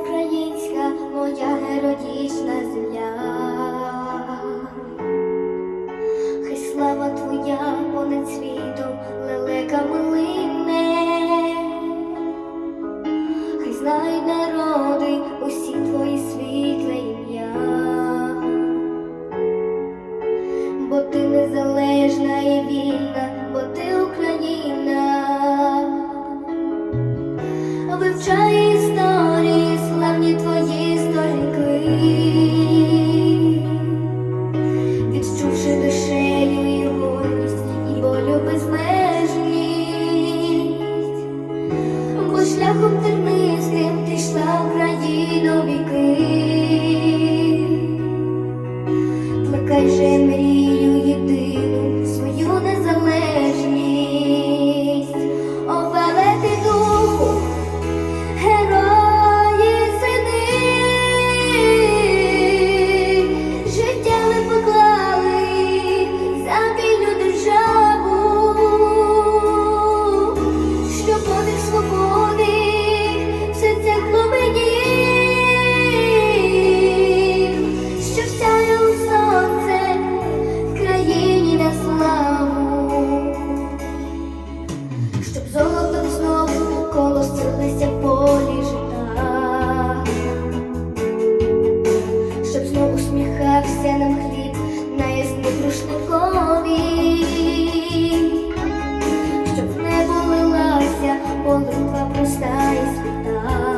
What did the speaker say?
українська, моя геродічна земля, хай слава твоя понад світом лелека милине, хай знають народи усі твої світле ім'я, бо ти незалежна і вільна, бо ти Україна. Вивчає історію preguntarme Кові, щоб не болилася, молитва проста і свята.